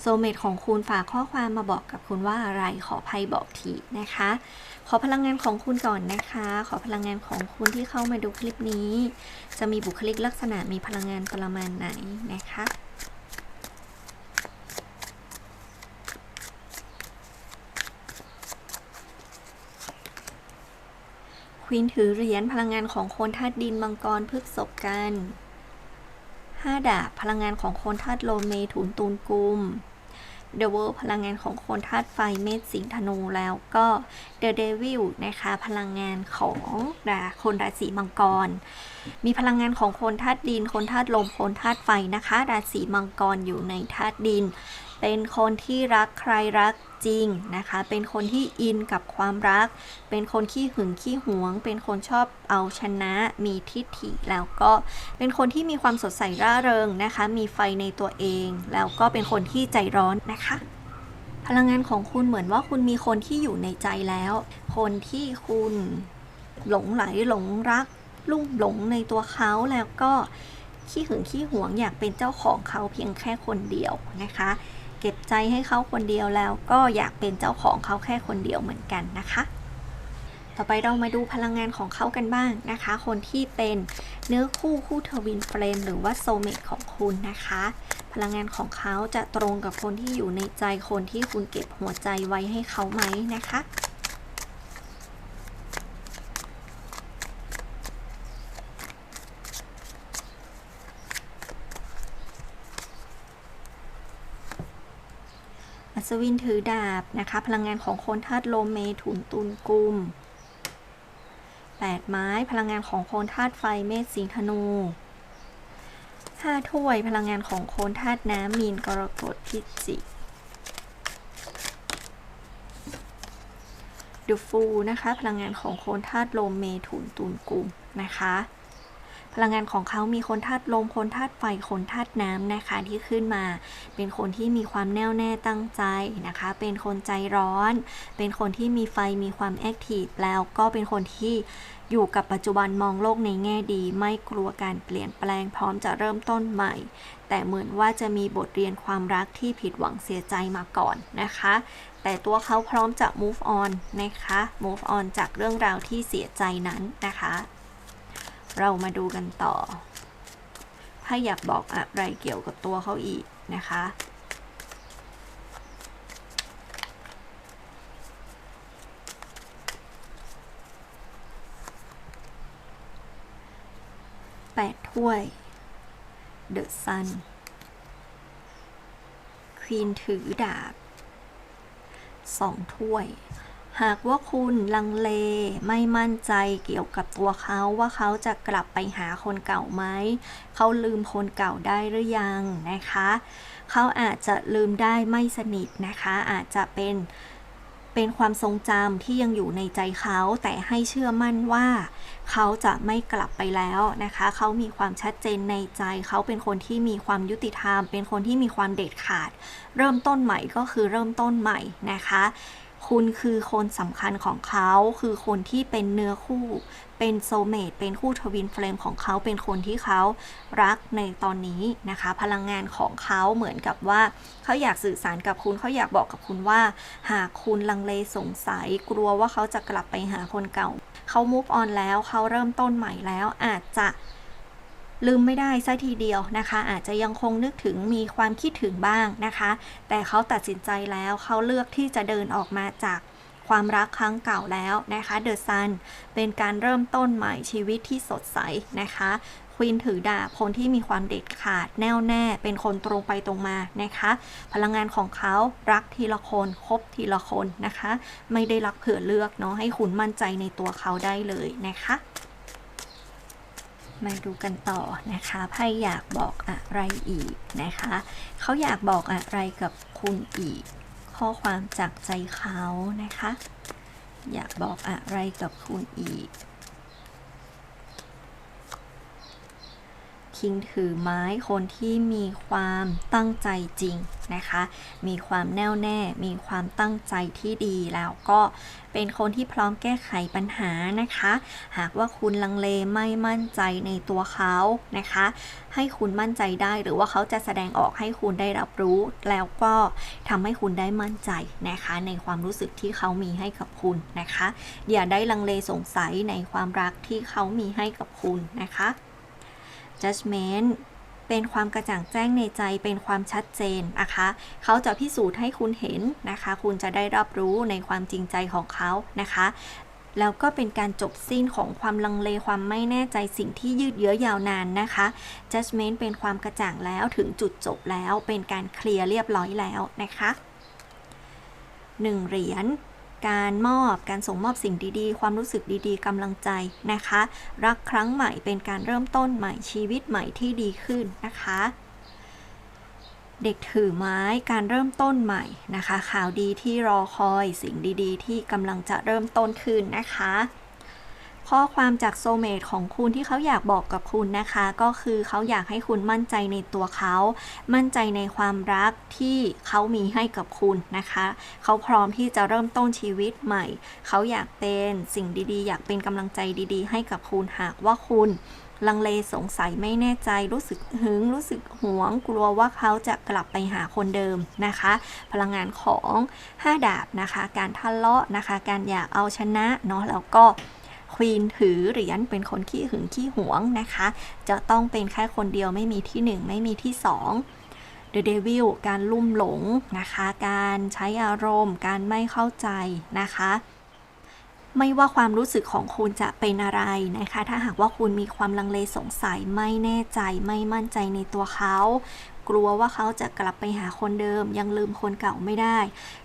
โซเมตของคุณฝากข้อความมาบอกกับคุณว่าอะไรขอภัยบอกทีนะคะ ขอพลังงานของคุณก่อนนะคะ ขอพลังงานของคุณที่เข้ามาดูคลิปนี้ จะมีบุคลิกลักษณะมีพลังงานประมาณไหนนะคะควีนถือเหรียญพลังงานของโคนธาตุดินมังกรพฤกษบกันห้าดาบพลังงานของโคนธาตุโลเมถุนตูนกุม เดอะเวิร์พลังงานของคนธาตุไฟเมษสิงธนูแล้วก็เดอะเดวิลนะคะ พลังงานของราคนราศีมังกร มีพลังงานของคนธาตุดิน คนธาตุลม คนธาตุไฟนะคะ ราศีมังกรอยู่ในธาตุดิน เป็นคนที่รักใครรักจริงนะคะ เป็นคนที่อินกับความรัก เป็นคนขี้หึงขี้หวง เป็นคนชอบเอาชนะ มีทิฐิ แล้วก็เป็นคนที่มีความสดใสร่าเริงนะคะ มีไฟในตัวเอง แล้วก็เป็นคนที่ใจร้อนนะคะ พลังงานของคุณเหมือนว่าคุณมีคนที่อยู่ในใจแล้ว คนที่คุณหลงไหลหลงรัก ลุ่มหลงในตัวเขาแล้วก็ขี้หึงขี้หวงอยากเป็นเจ้าของเขาเพียงแค่คนเดียวนะคะ เก็บใจให้เขาคนเดียวแล้ว ก็อยากเป็นเจ้าของเขาแค่คนเดียวเหมือนกันนะคะ ต่อไปเรามาดูพลังงานของเขากันบ้างนะคะ คนที่เป็นเนื้อคู่คู่เทวินเฟรมหรือว่าโซเมตของคุณนะคะ พลังงานของเขาจะตรงกับคนที่อยู่ในใจคนที่คุณเก็บหัวใจไว้ให้เขาไหมนะคะ อัศวินถือดาบนะคะ พลังงานของคนธาตุลมเมถุนตุลกุมแปดไม้พลังงานของคนธาตุไฟเมษสิงธนูห้าถ้วยพลังงานของโคนธาตุน้ำมีนกรกฎพิจิกดูฟูนะคะ พลังงานของโคนธาตุลมเมถุนตุลกุมนะคะ พลังงานของเขามีคนธาตุลม คนธาตุไฟ คนธาตุน้ำนะคะที่ขึ้นมา เป็นคนที่มีความแน่วแน่ตั้งใจนะคะ เป็นคนใจร้อน เป็นคนที่มีไฟมีความแอคทีฟแล้วก็เป็นคนที่อยู่กับปัจจุบันมองโลกในแง่ดี ไม่กลัวการเปลี่ยนแปลงพร้อมจะเริ่มต้นใหม่ แต่เหมือนว่าจะมีบทเรียนความรักที่ผิดหวังเสียใจมาก่อนนะคะ แต่ตัวเขาพร้อมจะ move on นะคะ move on จากเรื่องราวที่เสียใจนั้นนะคะ เรามาดูกันต่อถ้าอยากบอกอะไรเกี่ยวกับตัวเขาอีกนะคะ แปดถ้วย The Sun ควีนถือดาบสองถ้วย หากว่าคุณลังเลไม่มั่นใจเกี่ยวกับตัวเขาว่าเขาจะกลับไปหาคนเก่าไหม เขาลืมคนเก่าได้หรือยังนะคะ เขาอาจจะลืมได้ไม่สนิทนะคะ อาจจะเป็นเป็นความทรงจำที่ยังอยู่ในใจเขา แต่ให้เชื่อมั่นว่า เขาจะไม่กลับไปแล้วนะคะ เขามีความชัดเจนในใจ เขาเป็นคนที่มีความยุติธรรม เป็นคนที่มีความเด็ดขาด เริ่มต้นใหม่ก็คือเริ่มต้นใหม่นะคะ คุณคือคนสำคัญของเขา คือคนที่เป็นเนื้อคู่ เป็นโซเมตเป็นคู่ทวินเฟลมของเขา เป็นคนที่เขารักในตอนนี้นะคะ พลังงานของเขาเหมือนกับว่า เขาอยากสื่อสารกับคุณ เขาอยากบอกกับคุณว่า หากคุณลังเลสงสัย กลัวว่าเขาจะกลับไปหาคนเก่า เขา move on แล้ว เขาเริ่มต้นใหม่แล้ว อาจจะ ลืมไม่ได้ซะทีเดียวนะคะ อาจจะยังคงนึกถึงมีความคิดถึงบ้างนะคะ แต่เขาตัดสินใจแล้วเขาเลือกที่จะเดินออกมาจากความรักครั้งเก่าแล้วนะคะเดอะซันเป็นการเริ่มต้นใหม่ชีวิตที่สดใสนะคะควีนถือดาบคนที่มีความเด็ดขาดแน่วแน่ เป็นคนตรงไปตรงมานะคะ พลังงานของเขารักทีละคนคบทีละคนนะคะ ไม่ได้รักเผื่อเลือกเนาะให้คุณมั่นใจในตัวเขาได้เลยนะคะ มาดูกันต่อนะคะไพ่อยากบอกอะไรอีกนะคะ เขาอยากบอกอะไรกับคุณอีก ข้อความจากใจเขานะคะ อยากบอกอะไรกับคุณอีก คิงถือไม้คนที่มีความตั้งใจจริงนะคะ มีความแน่วแน่ มีความตั้งใจที่ดีแล้วก็เป็นคนที่พร้อมแก้ไขปัญหานะคะ หากว่าคุณลังเลไม่มั่นใจในตัวเขานะคะ ให้คุณมั่นใจได้หรือว่าเขาจะแสดงออกให้คุณได้รับรู้ แล้วก็ทำให้คุณได้มั่นใจนะคะ ในความรู้สึกที่เขามีให้กับคุณนะคะ อย่าได้ลังเลสงสัยในความรักที่เขามีให้กับคุณนะคะ judgment เป็นความกระจ่างแจ้งในใจเป็นความชัดเจนนะคะ เขาจะพิสูจน์ให้คุณเห็นนะคะ คุณจะได้รับรู้ในความจริงใจของเขานะคะ แล้วก็เป็นการจบสิ้นของความลังเลความไม่แน่ใจสิ่งที่ยืดเยื้อยาวนานนะคะ judgment เป็นความกระจ่างแล้วถึงจุดจบแล้ว เป็นการเคลียร์เรียบร้อยแล้วนะคะหนึ่งเหรียญ การมอบการส่งมอบสิ่งดีๆ ความรู้สึกดีๆกำลังใจนะคะ รักครั้งใหม่เป็นการเริ่มต้นใหม่ชีวิตใหม่ที่ดีขึ้นนะคะ เด็กถือไม้การเริ่มต้นใหม่นะคะ ข่าวดีที่รอคอยสิ่งดีๆ ที่กำลังจะเริ่มต้นขึ้นนะคะ ข้อความจากโซเมตของคุณที่เขาอยากบอกกับคุณนะคะ ก็คือเขาอยากให้คุณมั่นใจในตัวเขา มั่นใจในความรักที่เขามีให้กับคุณนะคะ เขาพร้อมที่จะเริ่มต้นชีวิตใหม่ เขาอยากเป็นสิ่งดีๆ อยากเป็นกำลังใจดีๆ ให้กับคุณหากว่าคุณลังเลสงสัยไม่แน่ใจรู้สึกหึงรู้สึกหวง กลัวว่าเขาจะกลับไปหาคนเดิมนะคะ พลังงานของ 5 ดาบนะคะ การทะเลาะนะคะ การอยากเอาชนะเนาะแล้วก็ ควีนถือเหรียญเป็นคนขี้หึงขี้หวงนะคะ จะต้องเป็นแค่คนเดียวไม่มีที่ 1 ไม่มีที่ 2 The Devil การลุ่มหลงนะคะ การใช้อารมณ์ การไม่เข้าใจนะคะไม่ว่าความรู้สึกของคุณจะเป็นอะไรนะคะ ถ้าหากว่าคุณมีความลังเลสงสัยไม่แน่ใจไม่มั่นใจในตัวเขา กลัวว่าเขาจะกลับไปหาคนเดิม ยังลืมคนเก่าไม่ได้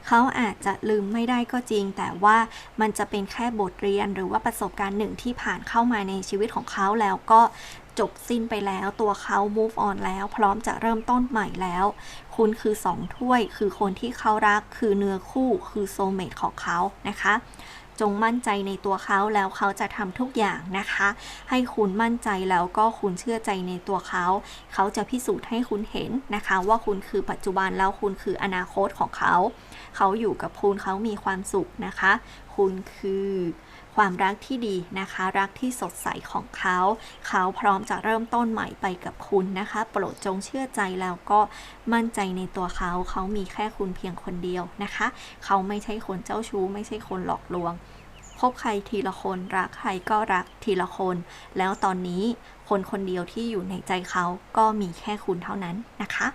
เขาอาจจะลืมไม่ได้ก็จริง แต่ว่ามันจะเป็นแค่บทเรียนหรือว่าประสบการณ์หนึ่งที่ผ่านเข้ามาในชีวิตของเขาแล้วก็จบสิ้นไปแล้วตัวเขา move on แล้ว พร้อมจะเริ่มต้นใหม่แล้ว คุณคือสองถ้วย คือคนที่เขารัก คือเนื้อคู่ คือโซเมตของเขานะคะ จงมั่นใจในตัวเขาแล้วเขาจะทำทุกอย่างนะคะ ให้คุณมั่นใจแล้วก็คุณเชื่อใจในตัวเขา เขาจะพิสูจน์ให้คุณเห็นนะคะ ว่าคุณคือปัจจุบันแล้วคุณคืออนาคตของเขา เขาอยู่กับคุณเขามีความสุขนะคะ คุณคือความรักที่ดีนะคะ รักที่สดใสของเขา เขาพร้อมจะเริ่มต้นใหม่ไปกับคุณนะคะ โปรดจงเชื่อใจแล้วก็มั่นใจในตัวเขา เขามีแค่คุณเพียงคนเดียวนะคะ เขาไม่ใช่คนเจ้าชู้ ไม่ใช่คนหลอกลวงพบใครทีละคนรักใครก็รักทีละคน แล้วตอนนี้คนคนเดียวที่อยู่ในใจเขาก็มีแค่คุณเท่านั้นนะคะ